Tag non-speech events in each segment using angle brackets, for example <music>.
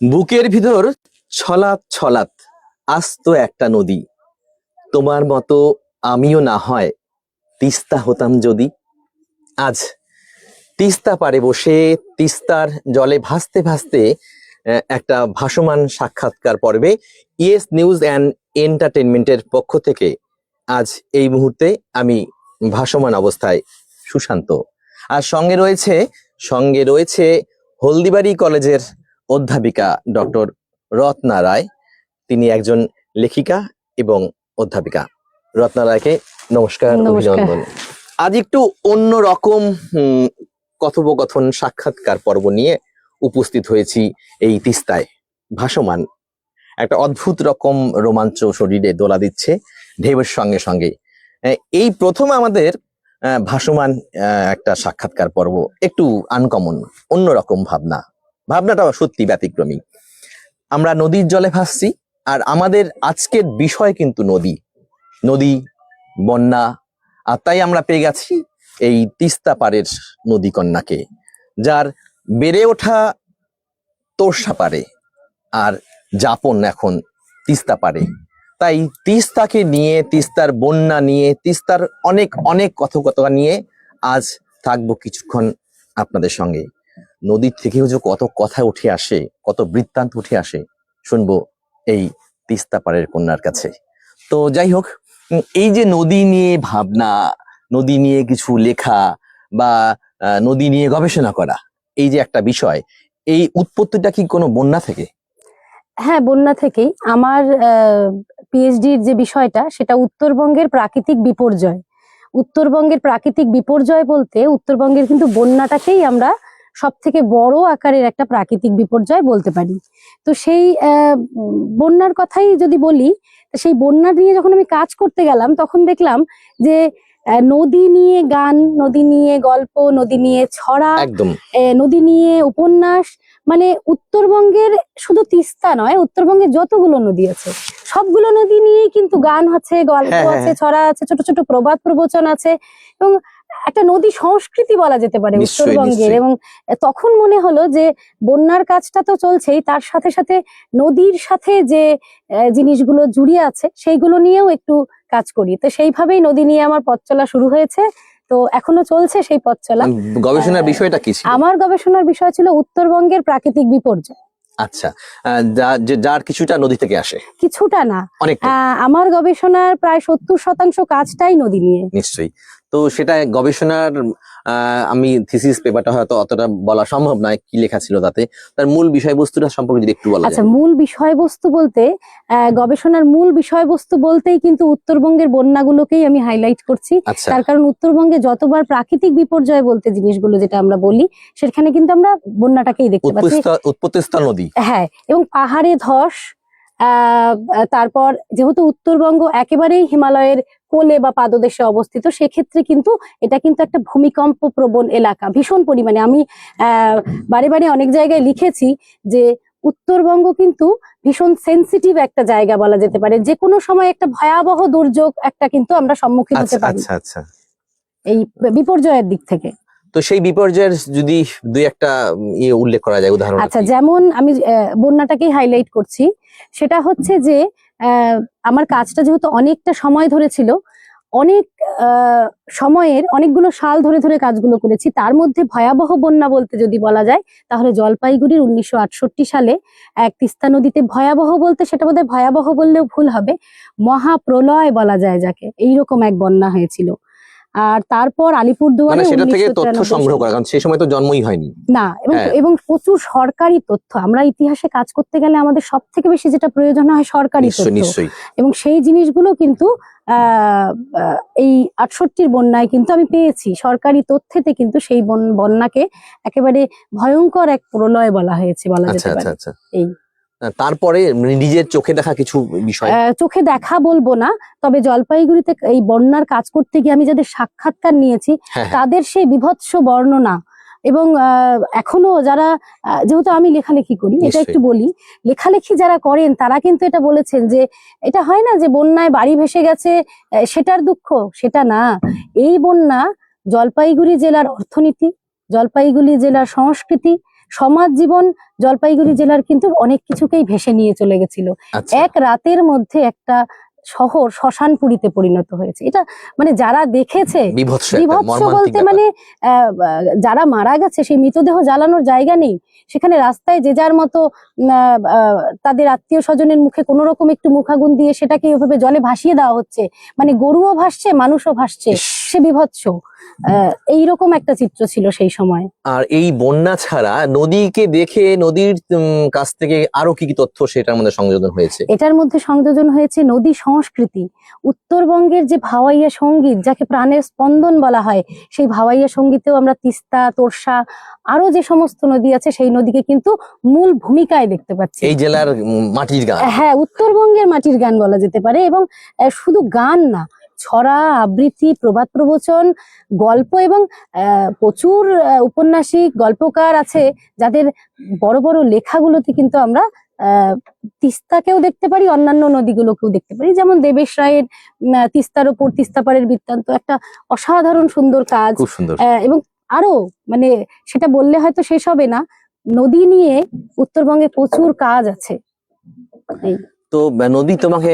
বুকের ভিতর ছলাৎ ছলাৎ, আস্ত একটা নদী। তোমার মতো আমিও না হয়, তিস্তা হতাম যদি। আজ তিস্তা পারে বসে তিস্তার জলে ভাসতে ভাসতে একটা ভাসমান সাক্ষাৎকার পর্বে ইয়েস নিউজ অ্যান্ড এন্টারটেনমেন্টের পক্ষ থেকে আজ এই মুহূর্তে আমি ভাসমান অবস্থায় সুশান্ত। আর সঙ্গে রয়েছে সঙ্গে রয়েছে হলদিবাড়ি কলেজের অধ্যাপিকা ডক্টর রত্না রায়। তিনি একজন লেখিকা এবং অধ্যাপিকা। রত্না রায়কে নমস্কার। অভিনন্দন। আজ একটু অন্য রকম কথোপকথন সাক্ষাৎকার পর্ব নিয়ে উপস্থিত হয়েছি এই তিস্তায়। ভাসমান। একটা অদ্ভুত রকম রোমাঞ্চ শরীরে দোলা দিচ্ছে ঢেউয়ের সঙ্গে সঙ্গে। এই প্রথম আমাদের ভাসমান একটা সাক্ষাৎকার পর্ব। একটু আনকমন অন্যরকম ভাবনা। ভাবনাটা সত্যি ব্যতিক্রমী। আমরা নদীর জলে ভাসছি, আর আমাদের আজকের বিষয় কিন্তু নদী। নদী, বন্যা, আর তাই আমরা পেয়ে গেছি এই তিস্তা পাড়ের নদী কন্যাকে যার বেড়ে ওঠা তোরসা পারে আর যাপন এখন তিস্তা পারে তাই তিস্তাকে নিয়ে, তিস্তার বন্যা নিয়ে, তিস্তার অনেক অনেক কথোপকথা নিয়ে আজ থাকব কিছুক্ষণ আপনাদের সঙ্গে। নদীর থেকেও যে কত কথা উঠে আসে, কত বৃত্তান্ত উঠে আসে, শুনব এই তিস্তা পাড়ের কন্যার কাছে। তো যাই হোক এই যে নদী নিয়ে ভাবনা, নদী নিয়ে কিছু লেখা বা নদী নিয়ে গবেষণা করা, এই যে একটা বিষয়, এই উৎপত্তিটা কি কোনো বন্যা থেকে? হ্যাঁ বন্যা থেকেই। আমার পিএইচডির যে বিষয়টা, সেটা উত্তরবঙ্গের প্রাকৃতিক বিপর্যয়। উত্তরবঙ্গের প্রাকৃতিক বিপর্যয় বলতে উত্তরবঙ্গের কিন্তু বন্যাটাকেই আমরা সব থেকে বড় আকারের একটা প্রাকৃতিক বিপর্যয় বলতে পারি। তো সেই বন্যার কথাই যদি বলি সেই বন্যা নিয়ে যখন আমি কাজ করতে গেলাম তখন দেখলাম যে নদী নিয়ে গান নদী নিয়ে গল্প নদী নিয়ে ছড়া একদম। নদী নিয়ে উপন্যাস মানে উত্তরবঙ্গের শুধু তিস্তা নয় উত্তরবঙ্গের যতগুলো নদী আছে সবগুলো নদী নিয়েই কিন্তু গান আছে গল্প হ্যাঁ, হ্যাঁ, আছে ছড়া আছে ছোট ছোট প্রবাদ প্রবচন আছে এবং একটা নদী সংস্কৃতি বলা যেতে পারে উত্তরবঙ্গের এবং তখন মনে হলো যে বন্যার কাজটা তো চলছেই তার সাথে সাথে নদীর সাথে যে জিনিসগুলো জুড়িয়ে আছে সেইগুলো নিয়েও একটু কাজ করি। তো সেইভাবেই নদী নিয়ে আমার পথ চলা শুরু হয়েছে। তো এখনও চলছে সেই পথ চলা। গবেষণার বিষয়টা কি ছিল? আমার গবেষণার বিষয় ছিল উত্তরবঙ্গের প্রাকৃতিক বিপর্যয়। আচ্ছা যার কিছুটা নদী থেকে আসে। কিছুটা না। আমার গবেষণার প্রায় সত্তর শতাংশ কাজটাই নদী নিয়ে। নিশ্চয়ই। তো সেটা গবেষণার আমি থিসিস পেপারটা হয়তো অতটা বলা সম্ভব নয় কি লেখা ছিল তাতে। তার মূল বিষয়বস্তুটা সম্পর্কে যদি একটু বলা আচ্ছা মূল বিষয়বস্তু বলতে গবেষণার মূল বিষয়বস্তু বলতেই কিন্তু উত্তরবঙ্গের বন্যাগুলোকেই আমি হাইলাইট করছি। আচ্ছা। তার কারণ উত্তরবঙ্গে যতবার প্রাকৃতিক বিপর্যয় বলতে জিনিসগুলো যেটা আমরা বলি সেখানে কিন্তু আমরা বন্যাটাকেই দেখতে পাচ্ছি। উৎপত্তি উৎপত্তিস্থল নদী। হ্যাঁ এবং পাহাড়ে ধস আহ, তারপর যেহেতু উত্তরবঙ্গ একেবারেই হিমালয়ের কোলে বা পাদদেশে অবস্থিত সেক্ষেত্রে কিন্তু এটা কিন্তু একটা ভূমিকম্প প্রবণ এলাকা। ভীষণ পরিমাণে আমি আহ, বারে বারে অনেক জায়গায় লিখেছি যে উত্তরবঙ্গ কিন্তু ভীষণ সেন্সিটিভ একটা জায়গা বলা যেতে পারে। যে কোনো সময় একটা ভয়াবহ দুর্যোগ একটা কিন্তু আমরা সম্মুখীন হতে আচ্ছা পারি। আচ্ছা আচ্ছা। এই বিপর্যয়ের দিক থেকে। তো সেই বিপর্যয়ের যদি দুই একটা ইয়ে উল্লেখ করা যায় উদাহরণ আচ্ছা যেমন আমি বন্যাটাকেই হাইলাইট করছি সেটা হচ্ছে যে আমার কাজটা যেহেতু অনেকটা সময় ধরে ছিল, অনেক সময়ের অনেকগুলো সাল ধরে ধরে কাজগুলো করেছি, তার মধ্যে ভয়াবহ বন্যা বলতে যদি বলা যায়, তাহলে জলপাইগুড়ির উনিশশো আটষট্টি সালে এক তিস্তা নদীতে ভয়াবহ বলতে সেটা বোধহয় ভয়াবহ বললেও ভুল হবে, মহাপ্রলয় বলা যায় যাকে, এইরকম এক বন্যা হয়েছিল। আর তারপর আলিপুরদুয়ারে মানে সেটা থেকে তথ্য সংগ্রহ করা কারণ সেই সময় তো জন্মই হয়নি। না এবং হ্যাঁ। এবং প্রচুর সরকারি তথ্য। আমরা ইতিহাসে কাজ করতে গেলে আমাদের সব থেকে বেশি যেটা প্রয়োজন হয় সরকারি তথ্য। এবং সেই জিনিসগুলো কিন্তু এই আটষট্টির বন্যায় কিন্তু আমি পেয়েছি। সরকারি তথ্যেতে কিন্তু সেই বন- বন্যাকে একেবারে ভয়ঙ্কর এক প্রলয় বলা হয়েছে বলা আচ্ছা যেতে আচ্ছা পারে। আচ্ছা। এই। তারপরে নিজের চোখে দেখা কিছু বিষয়? চোখে দেখা বলব না তবে জলপাইগুড়িতে এই বন্যার কাজ করতে গিয়ে আমি যাদের সাক্ষাৎকার নিয়েছি হ্যাঁ হ্যাঁ, তাদের সেই বিভৎস বর্ণনা। এবং এখনও যারা যেহেতু আমি লেখালেখি করি এটা একটু বলি লেখালেখি যারা করেন তারা কিন্তু এটা বলেছেন যে এটা হয় না যে বন্যায় বাড়ি ভেসে গেছে সেটার দুঃখ সেটা না। এই বন্যা জলপাইগুড়ি জেলার অর্থনীতি জলপাইগুড়ি জেলার সংস্কৃতি সমাজ জীবন জলপাইগুড়ি জেলার কিন্তু অনেক কিছুকেই ভেসে নিয়ে চলে গেছিল। আচ্ছা। এক রাতের মধ্যে একটা শহর শ্মশানপুরীতে পরিণত হয়েছে। এটা মানে যারা দেখেছে বিভৎস বলতে মানে যারা মারা গেছে সেই মৃতদেহ জ্বালানোর জায়গা নেই। সেখানে রাস্তায় যে যার মতো আহ, আহ, তাদের আত্মীয় স্বজনের মুখে কোনো রকম একটু মুখাগুন দিয়ে সেটাকে ওভাবে জলে ভাসিয়ে দেওয়া হচ্ছে। মানে গরুও ভাসছে মানুষও ভাসছে। সে বিভৎস। এইরকম একটা চিত্র ছিল সেই সময়। আর এই বন্যা ছাড়া নদীকে দেখে নদীর কাছ থেকে আরও কি কি তথ্য সেটার মধ্যে সংযোজন হয়েছে? এটার মধ্যে সংযোজন হয়েছে নদী সংস্কৃতি। উত্তরবঙ্গের যে ভাওয়াইয়া সংগীত যাকে প্রাণের স্পন্দন বলা হয় সেই ভাওয়াইয়া সঙ্গীতেও আমরা তিস্তা তোরসা আরও যে সমস্ত নদী আছে সেই নদীকে কিন্তু মূল ভূমিকায় দেখতে পাচ্ছি। এই জেলার মাটির গান। হ্যাঁ উত্তরবঙ্গের মাটির গান বলা যেতে পারে এবং শুধু গান না ছড়া আবৃত্তি প্রবাদ প্রবচন গল্প এবং প্রচুর উপন্যাসিক গল্পকার আছে যাদের বড় বড় লেখাগুলোতে কিন্তু আমরা তিস্তাকেও দেখতে পারি অন্যান্য নদীগুলোকেও দেখতে পারি। যেমন দেবেশ রায়ের তিস্তার ওপর তিস্তাপাড়ের বৃত্তান্ত একটা অসাধারণ সুন্দর কাজ। আহ, এবং আরও মানে সেটা বললে হয়তো শেষ হবে না নদী নিয়ে উত্তরবঙ্গে প্রচুর কাজ আছে। তো নদী তোমাকে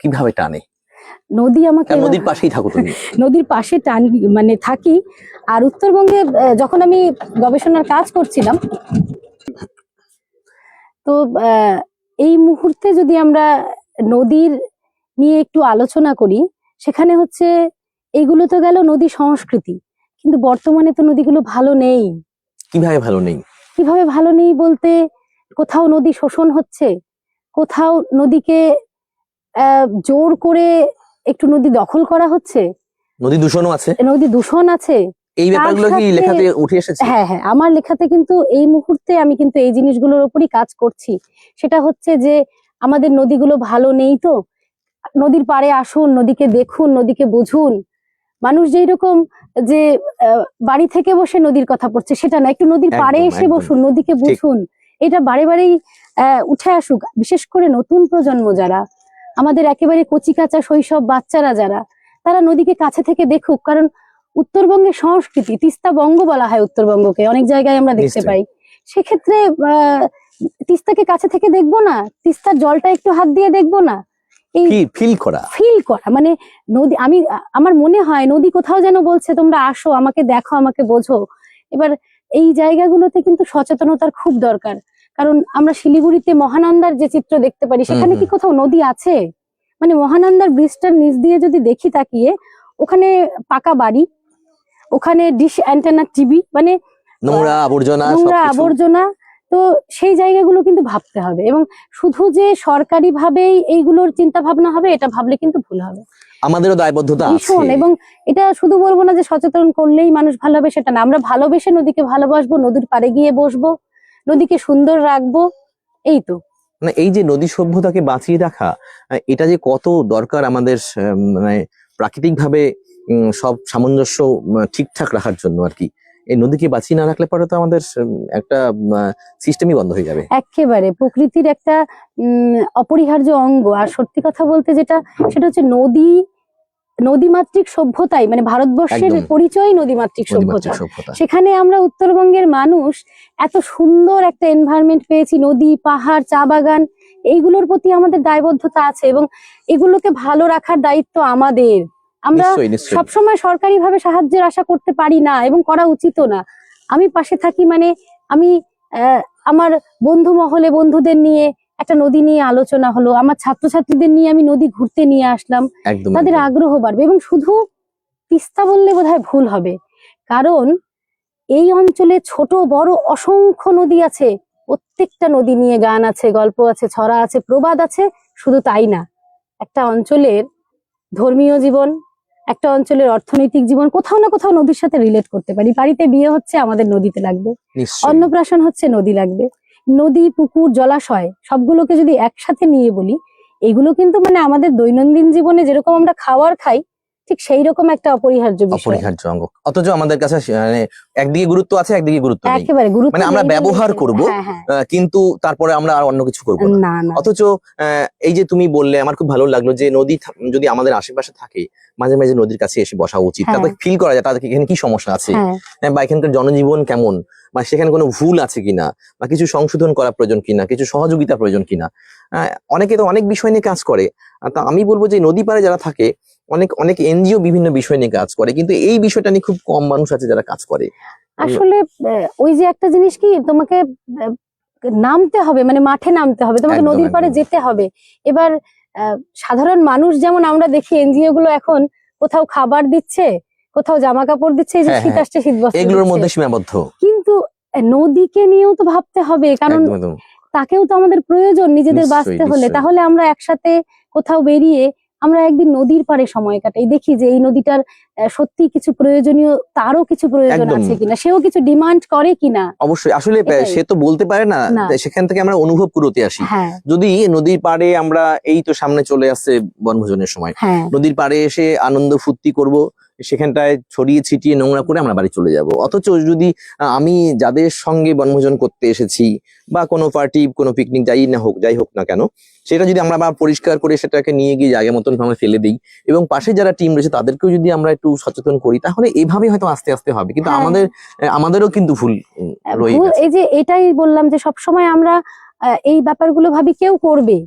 কীভাবে টানে? নদী আমাকে নদীর পাশেই থাকো তুমি। <laughs> নদীর পাশে টান মানে থাকি। আর উত্তরবঙ্গে যখন আমি গবেষণার কাজ করছিলাম তো এই মুহূর্তে যদি আমরা নদীর নিয়ে একটু আলোচনা করি সেখানে হচ্ছে এগুলো তো গেল নদী সংস্কৃতি কিন্তু বর্তমানে তো নদীগুলো ভালো নেই। কীভাবে ভালো নেই? কীভাবে ভালো নেই বলতে কোথাও নদী শোষণ হচ্ছে কোথাও নদীকে আহ, জোর করে একটু নদী দখল করা হচ্ছে? নদী দূষণও আছে। নদী দূষণ আছে? এই ব্যাপারগুলো কি লেখাতে উঠে এসেছে? হ্যাঁ হ্যাঁ আমার লেখাতে কিন্তু এই মুহূর্তে আমি কিন্তু এই জিনিসগুলোর উপরই কাজ করছি। সেটা হচ্ছে যে আমাদের নদীগুলো ভালো নেই তো? নদীর পাড়ে আসুন নদীকে দেখুন নদীকে বুঝুন। মানুষ যেই রকম যে বাড়ি থেকে বসে নদীর কথা পড়ছে সেটা না একটু নদীর পাড়ে এসে বসুন নদীকে বুঝুন। এটা বারে বারেই আহ, উঠে আসুক। বিশেষ করে নতুন প্রজন্ম যারা আমাদের একেবারে কচি কাঁচা শৈশব বাচ্চারা যারা তারা নদীকে কাছে থেকে দেখুক কারণ উত্তরবঙ্গের সংস্কৃতি তিস্তা বঙ্গ বলা হয় উত্তরবঙ্গকে অনেক জায়গায় আমরা দেখতে পাই। সেক্ষেত্রে তিস্তাকে কাছে থেকে দেখব না? তিস্তার জলটা একটু হাত দিয়ে দেখব না? এই ফিল করা। ফিল করা মানে নদী আমি আমার মনে হয় নদী কোথাও যেন বলছে তোমরা আসো আমাকে দেখো আমাকে বোঝো। এবার এই জায়গাগুলোতে কিন্তু সচেতনতার খুব দরকার। কারণ আমরা শিলিগুড়িতে মহানন্দার যে চিত্র দেখতে পারি সেখানে কি কোথাও নদী আছে? মানে মহানন্দার ব্রিজটার নিচ দিয়ে যদি দেখি তাকিয়ে ওখানে পাকা বাড়ি ওখানে ডিশ অ্যান্টেনা টিভি মানে নোংরা আবর্জনা নোংরা আবর্জনা তো সেই জায়গাগুলো কিন্তু ভাবতে হবে এবং শুধু যে সরকারি ভাবেই এইগুলোর চিন্তা ভাবনা হবে এটা ভাবলে কিন্তু ভুল হবে। আমাদেরও দায়বদ্ধতা আছে। ভীষণ এবং এটা শুধু বলব না যে সচেতন করলেই মানুষ ভালো হবে সেটা না। আমরা ভালোবেসে নদীকে ভালোবাসবো নদীর পাড়ে গিয়ে বসবো। নদীকে সুন্দর রাখব এই তো। মানে এই যে নদী সভ্যতাকে বাঁচিয়ে রাখা এটা যে কত দরকার আমাদের মানে প্রাকৃতিক ভাবে সব সামঞ্জস্য ঠিকঠাক রাখার জন্য আর কি। এই নদীকে বাঁচিয়ে না রাখলে পরে তো আমাদের একটা সিস্টেমই বন্ধ হয়ে যাবে। একেবারে প্রকৃতির একটা উম অপরিহার্য অঙ্গ। আর সত্যি কথা বলতে যেটা সেটা হচ্ছে নদী নদীমাতৃক সভ্যতাই মানে ভারতবর্ষের পরিচয় নদীমাতৃক সভ্যতা। সেখানে আমরা উত্তরবঙ্গের মানুষ এত সুন্দর একটা এনভায়রনমেন্ট পেয়েছি নদী পাহাড় চা বাগান এইগুলোর প্রতি আমাদের দায়বদ্ধতা আছে এবং এগুলোকে ভালো রাখার দায়িত্ব আমাদের। আমরা সবসময় সরকারি ভাবে সাহায্যের আশা করতে পারি না এবং করা উচিতও না। আমি পাশে থাকি মানে আমি আহ, আমার বন্ধু মহলে বন্ধুদের নিয়ে একটা নদী নিয়ে আলোচনা হলো আমার ছাত্রছাত্রীদের নিয়ে আমি নদী ঘুরতে নিয়ে আসলাম। তাদের আগ্রহ বাড়বে এবং শুধু তিস্তা বললে বোধহয় ভুল হবে। কারণ এই অঞ্চলে ছোট বড় অসংখ্য নদী আছে। প্রত্যেকটা নদী নিয়ে গান আছে গল্প আছে ছড়া আছে প্রবাদ আছে শুধু তাই না। একটা অঞ্চলের ধর্মীয় জীবন একটা অঞ্চলের অর্থনৈতিক জীবন কোথাও না কোথাও নদীর সাথে রিলেট করতে পারি। বাড়িতে বিয়ে হচ্ছে আমাদের নদীতে লাগবে। অন্নপ্রাশন হচ্ছে নদী লাগবে। নদী পুকুর জলাশয় সবগুলোকে যদি একসাথে নিয়ে বলি এগুলো কিন্তু মানে আমাদের দৈনন্দিন জীবনে যেরকম আমরা খাবার খাই ঠিক সেই রকম একটা অপরিহার্য বিষয়। অপরিহার্য অঙ্গ। অথচ আমাদের কাছে মানে একদিকে গুরুত্ব আছে একদিকে গুরুত্ব নেই। একেবারে গুরুত্ব মানে আমরা ব্যবহার। করব, হ্যাঁ হ্যাঁ। কিন্তু তারপরে আমরা আর অন্য কিছু করব না। অথচ আহ, এই যে তুমি বললে আমার খুব ভালো লাগল যে নদী যদি আমাদের আশেপাশে থাকে মাঝে মাঝে নদীর কাছে এসে বসা উচিত হ্যাঁ। তাতে ফিল করা যায় তাদের এখানে কি সমস্যা আছে? বা এখানকার জনজীবন কেমন? বা সেখানে কোনো ভুল আছে কিনা বা কিছু সংশোধন করা প্রয়োজন কিনা কিছু সহযোগিতা প্রয়োজন কিনা। অনেকে তো অনেক বিষয় নিয়ে কাজ করে। তা আমি বলব যে নদী পাড়ে যারা থাকে অনেক অনেক এনজিও বিভিন্ন বিষয় নিয়ে কাজ করে কিন্তু এই বিষয়টা নিয়ে খুব কম মানুষ আছে যারা কাজ করে। আসলে ওই যে একটা জিনিস কি তোমাকে নামতে হবে মানে মাঠে নামতে হবে তোমাকে নদীর পাড়ে যেতে হবে। এবার সাধারণ মানুষ যেমন আমরা দেখি এনজিও গুলো এখন কোথাও খাবার দিচ্ছে কোথাও জামা কাপড় দিচ্ছে এই যে হ্যাঁ, শীত হ্যাঁ। আসছে শীত বস্ত্র এগুলোর মধ্যে সীমাবদ্ধ। কিন্তু নদীকে নিয়েও তো ভাবতে হবে কারণ তাকেও তো আমাদের প্রয়োজন নিজেদের বাঁচতে হলে। তাহলে আমরা একসাথে কোথাও বেরিয়ে আমরা একদিন নদীর পাড়ে সময় কাটাই। দেখি যে এই নদীটার সত্যি কিছু প্রয়োজনীয় তারও কিছু প্রয়োজন আছে কিনা সেও কিছু ডিমান্ড করে কিনা? অবশ্যই। আসলে সে তো বলতে পারে না। সেখান থেকে আমরা অনুভব করতে আসি। হ্যাঁ। যদি নদীর পাড়ে আমরা এই তো সামনে চলে আসছে বনভোজনের সময় নদীর পাড়ে এসে আনন্দ ফুর্তি করব সেখানটায় ছড়িয়ে ছিটিয়ে নোংরা করে আমরা বাড়ি চলে যাব। অথচ যদি আমি যাদের সঙ্গে বনভোজন করতে এসেছি বা কোনো পার্টি কোনো পিকনিক যাই না হোক যাই হোক না কেন সেটা যদি আমরা আবার পরিষ্কার করে সেটাকে নিয়ে গিয়ে জায়গা মতন আমরা ফেলে দিই এবং পাশে যারা টিম রয়েছে তাদেরকেও যদি আমরা একটু সচেতন করি তাহলে এভাবে হয়তো আস্তে আস্তে হবে। কিন্তু হ্যাঁ। আমাদের আমাদেরও কিন্তু ভুল রয়ে এই যে এটাই বললাম যে সব সময় আমরা এই ব্যাপারগুলো ভাবি কেউ করবে।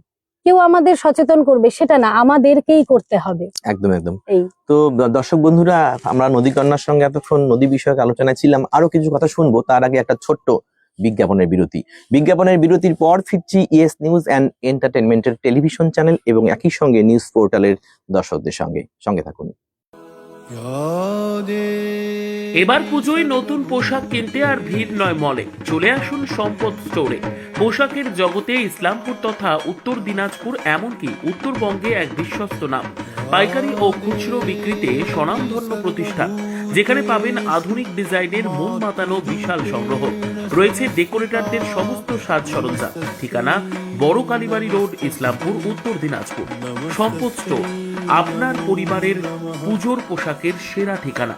কেউ আমাদের সচেতন করবে সেটা না আমাদেরকেই করতে হবে। একদম একদম। তো দর্শক বন্ধুরা আমরা নদী কন্যার সঙ্গে এতক্ষণ নদী বিষয়ক আলোচনায় ছিলাম আরও কিছু কথা শুনব তার আগে একটা ছোট্ট বিজ্ঞাপনের বিরতি। বিজ্ঞাপনের বিরতির পর ফিরছি ইএস নিউজ অ্যান্ড এন্টারটেনমেন্টের টেলিভিশন চ্যানেল এবং একই সঙ্গে নিউজ পোর্টালের দর্শকদের সঙ্গে। সঙ্গে থাকুন। এবার পুজোয় নতুন পোশাক কিনতে আর ভিড় নয় মলে। চলে আসুন সম্পদ স্টোরে পোশাকের জগতে ইসলামপুর তথা উত্তর দিনাজপুর এমনকি উত্তরবঙ্গে এক বিশ্বস্ত নাম। পাইকারি ও খুচরো বিক্রিতে স্বনামধন্য প্রতিষ্ঠান, যেখানে পাবেন আধুনিক ডিজাইনের মন মাতানো বিশাল সংগ্রহ। রয়েছে ডেকোরেটরদের সমস্ত সাজ সরঞ্জাম। ঠিকানা, বড় কালীবাড়ি রোড, ইসলামপুর, উত্তর দিনাজপুর। সম্পদ স্টোর আপনার পরিবারের পুজোর পোশাকের সেরা ঠিকানা।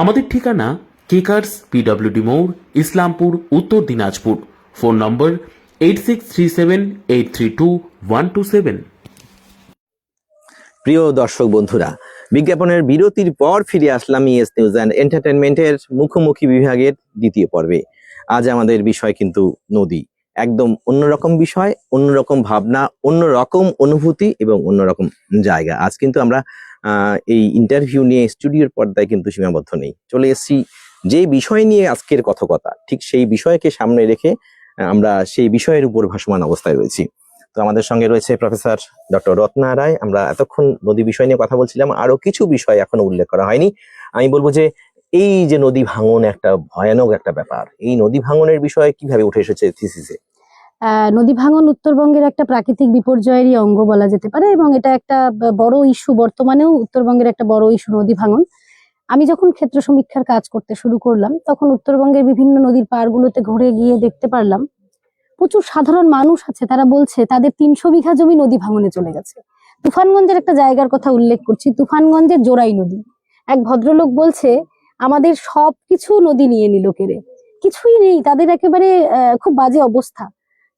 আমাদের ঠিকানা কেকার্স পিডব্লিউডি মোড় Islampur, Uttar Dinajpur. Phone number eight six three seven eight three two one two seven প্রিয় দর্শক বন্ধুরা, বিজ্ঞাপনের বিরতির পর ফিরে আসলাম ইএস নিউজ অ্যান্ড এন্টারটেনমেন্টের মুখোমুখি বিভাগের দ্বিতীয় পর্বে। আজ আমাদের বিষয় কিন্তু নদী। একদম অন্যরকম বিষয়, অন্যরকম ভাবনা, অন্যরকম অনুভূতি এবং অন্যরকম জায়গা। আজ কিন্তু আমরা এই ইন্টারভিউ নিয়ে স্টুডিওর পর্দায় কিন্তু সীমাবদ্ধ নেই। চলে এসেছি যে বিষয় নিয়ে আজকের কথকতা, ঠিক সেই বিষয়কে সামনে রেখে আমরা সেই বিষয়ের উপর ভাসমান অবস্থায় রয়েছি। তো আমাদের সঙ্গে রয়েছে প্রফেসর ডক্টর রত্না রায় আমরা এতক্ষণ নদী বিষয় নিয়ে কথা বলছিলাম আরও কিছু বিষয় এখনও উল্লেখ করা হয়নি। আমি বলব যে, এই যে নদী ভাঙন একটা ভয়ানক একটা ব্যাপার, এই নদী ভাঙনের বিষয়ে কীভাবে উঠে এসেছে থিসিসে নদী ভাঙন উত্তরবঙ্গের একটা প্রাকৃতিক বিপর্যয়েরই অঙ্গ বলা যেতে পারে এবং এটা একটা বড় ইস্যু, বর্তমানেও উত্তরবঙ্গের একটা বড় ইস্যু নদী ভাঙন। আমি যখন ক্ষেত্র সমীক্ষার কাজ করতে শুরু করলাম, তখন উত্তরবঙ্গের বিভিন্ন নদীর পাড়গুলোতে ঘুরে গিয়ে দেখতে পারলাম, প্রচুর সাধারণ মানুষ আছে, তারা বলছে, তাদের তিনশো বিঘা জমি নদী ভাঙনে চলে গেছে। তুফানগঞ্জের একটা জায়গার কথা উল্লেখ করছি, তুফানগঞ্জের জোড়াই নদী। এক ভদ্রলোক বলছে, আমাদের সব কিছু নদী নিয়ে নিল কেড়ে। কিছুই নেই, তাদের একেবারে খুব বাজে অবস্থা।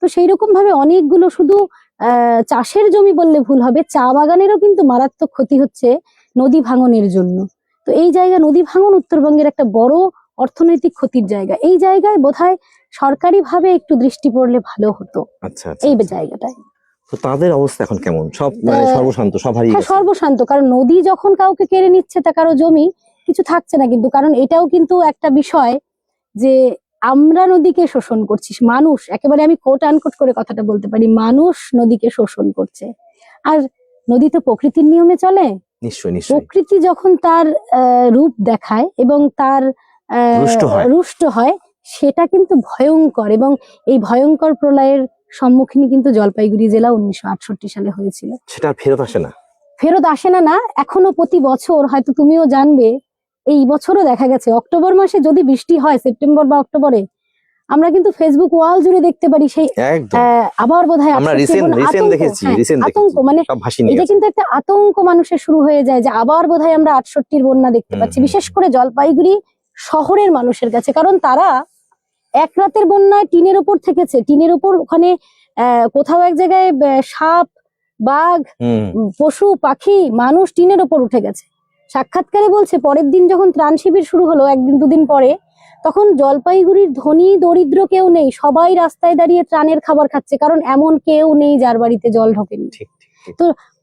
তো সেই রকম ভাবে অনেকগুলো শুধু আহ, চাষের জমি বললে ভুল হবে চা বাগানেরও কিন্তু মারাত্মক ক্ষতি হচ্ছে নদী ভাঙনের জন্য। তো এই জায়গা নদী ভাঙন উত্তরবঙ্গের একটা বড় অর্থনৈতিক ক্ষতির জায়গা। এই জায়গায় বোধহয় সরকারি ভাবে একটু দৃষ্টি পড়লে ভালো হতো। আচ্ছা আচ্ছা এই আচ্ছা। জায়গাটায়। তো তাদের অবস্থা এখন কেমন? সব মানে সর্বশান্ত সব হারিয়ে হ্যাঁ গেছে সর্বশান্ত। কারণ নদী যখন কাউকে কেড়ে নিচ্ছে তা কারও জমি কিছু থাকছে না। কিন্তু কারণ এটাও কিন্তু একটা বিষয় যে আমরা নদীকে শোষণ করছি মানুষ একেবারে আমি কোট আনকোট করে কথাটা বলতে পারি মানুষ নদীকে শোষণ করছে। আর নদী তো প্রকৃতির নিয়মে চলে। প্রকৃতি যখন তার রূপ দেখায় এবং তার রুষ্ট হয়। সেটা কিন্তু ভয়ঙ্কর এবং এই ভয়ঙ্কর প্রলয়ের সম্মুখীন কিন্তু জলপাইগুড়ি জেলা উনিশশো আটষট্টি সালে হয়েছিল। সেটা ফেরত আসে না। ফেরত আসে না না এখনও প্রতি বছর হয়তো তুমিও জানবে এই বছরও দেখা গেছে। অক্টোবর মাসে যদি বৃষ্টি হয় সেপ্টেম্বর বা অক্টোবরে আমরা কিন্তু ফেসবুক ওয়াল জুড়ে দেখতে পারি সেই আবার বোধহয় আমরা রিসেন্ট রিসেন্ট আতঙ্ক, দেখেছি হ্যাঁ, রিসেন্ট আতঙ্ক মানে এটা কিন্তু একটা আতঙ্ক মানুষের শুরু হয়ে যায় যে আবার বোধহয় আমরা আটষট্টির বন্যা দেখতে পাচ্ছি। বিশেষ করে জলপাইগুড়ি শহরের মানুষের কাছে কারণ তারা এক রাতের বন্যায় টিনের উপর থেকেছে। টিনের উপর ওখানে আহ, কোথাও এক জায়গায় সাপ বাঘ পশু পাখি মানুষ টিনের ওপর উঠে গেছে। সাক্ষাৎকারে বলছে পরের দিন যখন ত্রাণ শিবির শুরু হলো একদিন দুদিন পরে তখন জলপাইগুড়ির ধনী দরিদ্র কেউ নেই সবাই রাস্তায় দাঁড়িয়ে ত্রাণের খাবার খাচ্ছে কারণ এমন কেউ নেই যার বাড়িতে জল ঢোকেনি ঠিক।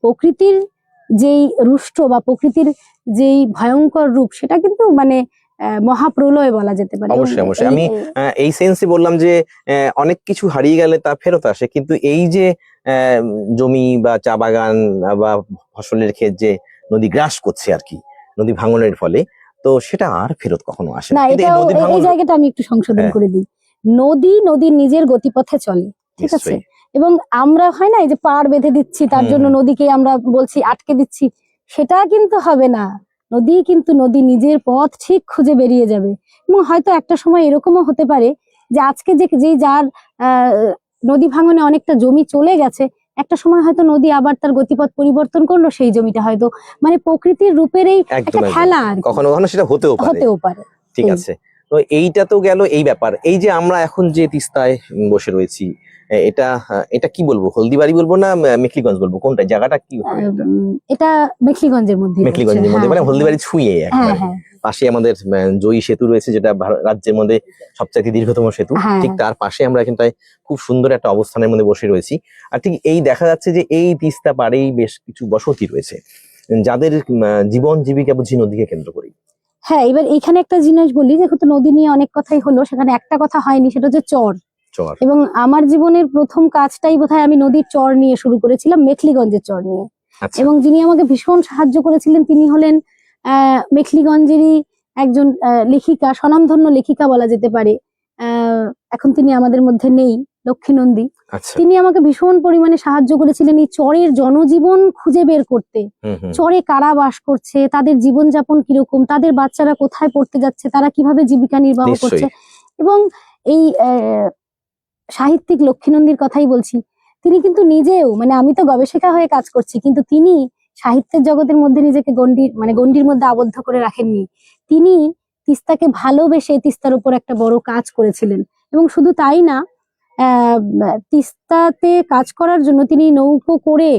প্রকৃতির যেই রুষ্ট বা প্রকৃতির যেই ভয়ঙ্কর রূপ সেটা কিন্তু মানে মহাপ্রলয় বলা যেতে পারে অবশ্যই, অবশ্যই। আমি এই- সেন্সে বললাম যে আহ, অনেক কিছু হারিয়ে গেলে তা ফেরত আসে কিন্তু এই যে আহ, জমি বা চা বাগান বা ফসলের ক্ষেত যে নদী গ্রাস করছে আর কি নদী ভাঙনের ফলে তো সেটা আর ফেরত কখনো আসে না। এই জায়গাটা আমি একটু সংশোধন হ্যাঁ। করে দিই। নদী নদীর নিজের গতিপথে চলে ঠিক আছে? এবং আমরা হয় না এই যে পাড় বেঁধে দিচ্ছি তার জন্য নদীকে আমরা বলছি আটকে দিচ্ছি সেটা কিন্তু হবে না। নদী কিন্তু নদী নিজের পথ ঠিক খুঁজে বেরিয়ে যাবে। এবং হয়তো একটা সময় এরকমও হতে পারে যে আজকে যে যে যার আহ, নদী ভাঙনে অনেকটা জমি চলে গেছে একটা সময় হয়তো নদী আবার তার গতিপথ পরিবর্তন করল সেই জমিটা হয়তো মানে প্রকৃতির রূপের এই একটা খেলা আর কখনো কখনো সেটা হতেও পারে। হতেও পারে। ঠিক আছে। তো এইটা তো গেল এই ব্যাপার। এই যে আমরা এখন যে তিস্তায় বসে রয়েছি এটা এটা কি বলব? হলদিবাড়ি বলব না মেখলিগঞ্জ বলব? কোনটা? জায়গাটা কি? এটা? মেখলিগঞ্জের মধ্যে মেখলিগঞ্জের মধ্যে মানে হলদিবাড়ি ছুঁয়ে হ্যাঁ একবারে। হ্যাঁ। পাশে আমাদের জয়ী সেতু রয়েছে যেটা রাজ্যের মধ্যে সবচাইতে দীর্ঘতম সেতু। হ্যাঁ। ঠিক তার পাশে আমরা কিন্তু খুব সুন্দর একটা অবস্থানের মধ্যে বসে রয়েছি। আর ঠিক এই দেখা যাচ্ছে যে এই তিস্তা পাড়েই বেশ কিছু বসতি রয়েছে যাদের জীবন জীবিকা বুঝি নদীকে কেন্দ্র করি হ্যাঁ এবার এখানে একটা জিনিস বলি যেহেতু নদী নিয়ে অনেক কথাই হলো সেখানে একটা কথা হয়নি সেটা হচ্ছে চর। চর। এবং আমার জীবনের প্রথম কাজটাই বোধহয় আমি নদীর চর নিয়ে শুরু করেছিলাম মেখলিগঞ্জের চর নিয়ে। আচ্ছা। এবং যিনি আমাকে ভীষণ সাহায্য করেছিলেন তিনি হলেন মেখলিগঞ্জেরই একজন লেখিকা স্বনামধন্য লেখিকা বলা যেতে পারে। আহ এখন তিনি আমাদের মধ্যে নেই লক্ষ্মীনন্দী আচ্ছা। তিনি আমাকে ভীষণ পরিমাণে সাহায্য করেছিলেন এই চরের জনজীবন খুঁজে বের করতে। চরে কারা বাস করছে তাদের জীবনযাপন কীরকম তাদের বাচ্চারা কোথায় পড়তে যাচ্ছে তারা কীভাবে জীবিকা নির্বাহ করছে। এবং এই আহ, সাহিত্যিক লক্ষ্মীনন্দীর কথাই বলছি তিনি কিন্তু নিজেও মানে আমি তো গবেষিকা হয়ে কাজ করছি কিন্তু তিনি সাহিত্যের জগতের মধ্যে নিজেকে গণ্ডির মানে গণ্ডির মধ্যে আবদ্ধ করে রাখেননি। তিনি তিস্তাকে ভালোবেসে তিস্তার উপর একটা বড় কাজ করেছিলেন। এবং শুধু তাই না তিস্তাতে কাজ করার জন্য তিনি নৌকো করে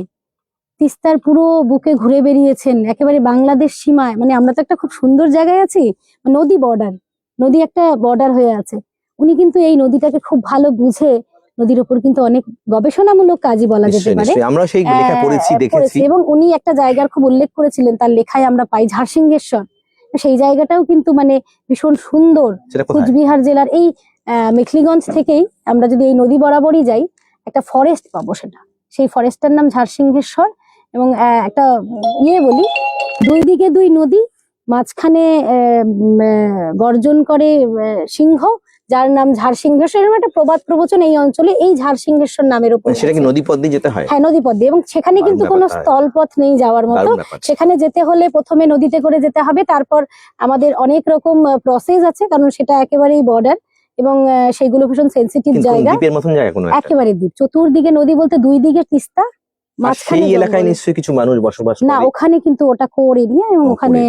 তিস্তার পুরো বুকে ঘুরে বেরিয়েছেন একেবারে বাংলাদেশ সীমায়। মানে আমরা তো একটা খুব সুন্দর জায়গায় আছি, নদী বর্ডার নদী একটা বর্ডার হয়ে আছে। উনি কিন্তু এই নদীটাকে খুব ভালো বুঝে নদীর উপর কিন্তু অনেক গবেষণামূলক কাজই বলা যেতে পারে। আমরা সেই লেখা পড়েছি দেখেছি। এবং উনি একটা জায়গার খুব উল্লেখ করেছিলেন তার লেখায় আমরা পাই ঝাড়সিংহেশ্বর। সেই জায়গাটাও কিন্তু মানে ভীষণ সুন্দর কুচবিহার জেলার এই মেখলিগঞ্জ থেকেই আমরা যদি এই নদী বরাবরই যাই একটা ফরেস্ট পাবো সেটা। সেই ফরেস্টটার নাম ঝাড়সিংহেশ্বর এবং আহ, একটা ইয়ে বলি দুই দিকে দুই নদী মাঝখানে গর্জন করে সিংহ যার নাম ঝাড়সিংহেশ্বর। এরকম একটা প্রবাদ প্রবচন এই অঞ্চলে এই ঝাড়সিংহেশ্বর নামের উপর মানে সেটা কি আছে। নদী পথ দিয়ে যেতে হয়? হ্যাঁ নদী পথ দিয়ে। এবং সেখানে কিন্তু কোনো। স্থলপথ নেই যাওয়ার মতো। সেখানে যেতে হলে প্রথমে নদীতে করে যেতে হবে। তারপর আমাদের অনেক রকম প্রসেস আছে কারণ সেটা একেবারেই বর্ডার এবং সেইগুলো ভীষণ সেন্সিটিভ জায়গা। দ্বীপের মতন জায়গা কোনো একেবারে দ্বীপ। চতুর্দিকে নদী বলতে দুই দিকে তিস্তা সেই এলাকায় নিশ্চয়ই কিছু মানুষ বসবাস না ওখানে কিন্তু ওটা কোর এরিয়া এবং ওখানে।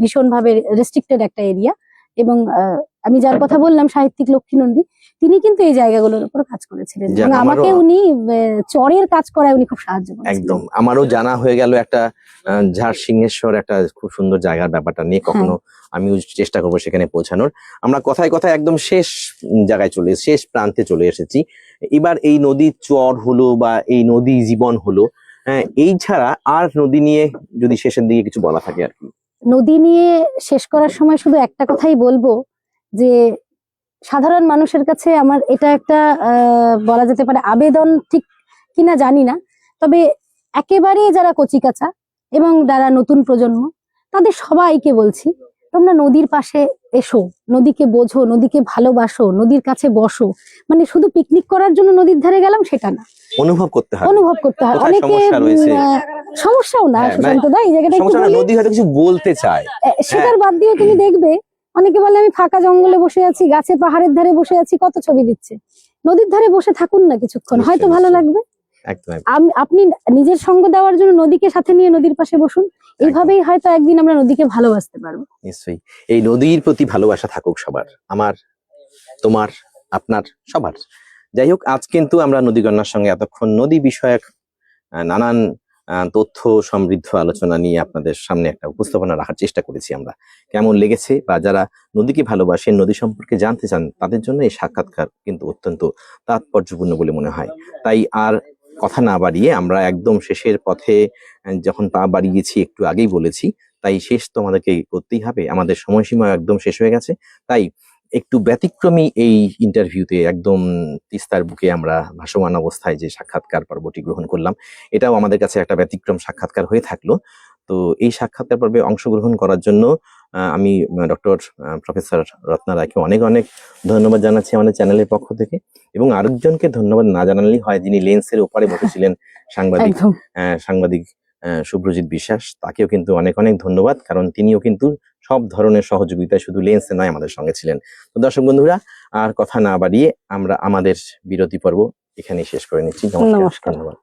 ভীষণ ভাবে রেস্ট্রিক্টেড একটা এরিয়া এবং আমি যার কথা বললাম সাহিত্যিক লক্ষ্মী নন্দী তিনি কিন্তু এই জায়গাগুলোর উপর কাজ করেছিলেন। এবং আমাকে উনি চরের কাজ করায় উনি খুব সাহায্য করেছিলেন। একদম। আমারও জানা হয়ে গেল একটা ঝাড় সিংহেশ্বর একটা খুব সুন্দর জায়গার ব্যাপারটা নিয়ে কখনো আমিও চেষ্টা করব সেখানে পৌঁছানোর। আমরা কথায় কথায় একদম শেষ জায়গায় চলে শেষ প্রান্তে চলে এসেছি। এবার এই নদীর চর হলো বা এই নদী জীবন হলো হ্যাঁ, এই ছাড়া আর নদী নিয়ে যদি শেষের দিকে কিছু বলা থাকে আর কি। নদী নিয়ে শেষ করার সময় শুধু একটা কথাই বলব যে সাধারণ মানুষের কাছে আমার এটা একটা বলা যেতে পারে আবেদন ঠিক কিনা জানি না। তবে একেবারে যারা কচিকাচা এবং যারা নতুন প্রজন্ম, তাদের সবাইকে বলছি, তোমরা নদীর পাশে এসো, নদীকে বোঝো, নদীকে ভালোবাসো, নদীর কাছে বসো। মানে শুধু পিকনিক করার জন্য নদীর ধারে গেলাম সেটা না। অনুভব করতে হবে। অনুভব করতে হয় অনেকে সমস্যা রয়েছে? সমস্যাও না হ্যাঁ, সুশান্ত দা এই জায়গাটা সমস্যা না, নদী হয়তো কিছু বলতে চায়। এ, সেটার বাদ দিয়ে তুমি দেখবে অনেকে বলে আমি ফাঁকা জঙ্গলে বসে আছি গাছে পাহাড়ের ধারে বসে আছি কত ছবি দিচ্ছে। নদীর ধারে বসে থাকুন না কিছুক্ষণ হয়তো ভালো লাগবে। একদম একদম। আম- আপনি নিজের সঙ্গ দেওয়ার জন্য নদীকে সাথে নিয়ে নদীর পাশে বসুন। এইভাবেই হয়তো একদিন আমরা নদীকে ভালোবাসতে পারব। নিশ্চয়ই। এই নদীর প্রতি ভালোবাসা থাকুক সবার। আমার তোমার আপনার সবার। যাই হোক আজ কিন্তু আমরা নদীগণার সঙ্গে এতক্ষণ নদী বিষয়ক নানান তথ্য, সমৃদ্ধ আলোচনা নিয়ে আপনাদের সামনে একটা উপস্থাপনা রাখার চেষ্টা করেছি আমরা। কেমন লেগেছে বা যারা নদীকে ভালোবাসেন, নদী সম্পর্কে জানতে চান, তাদের জন্য এই সাক্ষাৎকার কিন্তু অত্যন্ত তাৎপর্যপূর্ণ বলে মনে হয়। তাই আর কথা না বাড়িয়ে আমরা একদম শেষের পথে যখন পা বাড়িয়েছি, একটু আগেই বলেছি, তাই শেষ তো আমাদেরকে করতেই হবে। আমাদের সময়সীমা একদম শেষ হয়ে গেছে। তাই একটু ব্যতিক্রমী এই ইন্টারভিউতে একদম তিস্তার বুকে আমরা ভাসমান অবস্থায় যে সাক্ষাৎকার পর্বটি গ্রহণ করলাম এটাও আমাদের কাছে একটা ব্যতিক্রম সাক্ষাৎকার হয়ে থাকল। তো এই সাক্ষাৎকার পর্বে অংশগ্রহণ করার জন্য আমি ডক্টর প্রফেসর রত্না রায়কে অনেক অনেক ধন্যবাদ জানাচ্ছি আমাদের চ্যানেলের পক্ষ থেকে এবং আরেকজনকে ধন্যবাদ না জানালেই হয় যিনি লেন্সের ওপারে বসেছিলেন সাংবাদিক সাংবাদিক শুভ্রজিৎ বিশ্বাস তাকেও কিন্তু অনেক অনেক ধন্যবাদ কারণ তিনিও কিন্তু সব ধরনের সহযোগিতায় শুধু লেন্সে নয় আমাদের সঙ্গে ছিলেন। তো দর্শক বন্ধুরা আর কথা না বাড়িয়ে আমরা আমাদের বিরতি পর্ব এখানেই শেষ করে নিচ্ছি। নমস্কার। ধন্যবাদ।